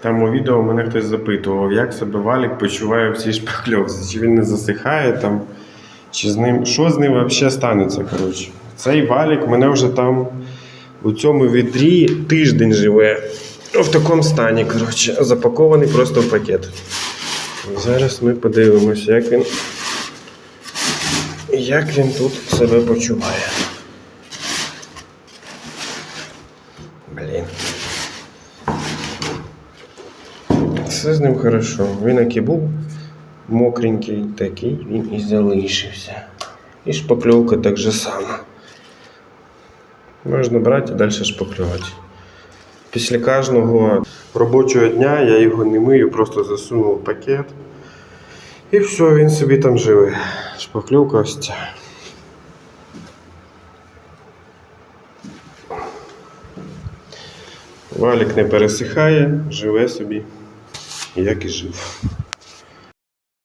Там у відео мене хтось запитував, як себе валік почуває в цій шпакльовці. Чи він не засихає там, чи з ним. Що з ним взагалі станеться? Коротше. Цей валік мене вже там у цьому відрі тиждень живе. В такому стані, коротше, запакований просто в пакет. Зараз ми подивимося, як він. Як він тут себе почуває. Блін. Все з ним хорошо. Він який був мокренький, такий він і залишився. І шпакльовка так же сама. Можна брати і далі шпаклювати. Після кожного робочого дня я його не мию, просто засунув в пакет. І все, він собі там живе. Шпакльовка ось ця. Валік не пересихає, живе собі, як і жив.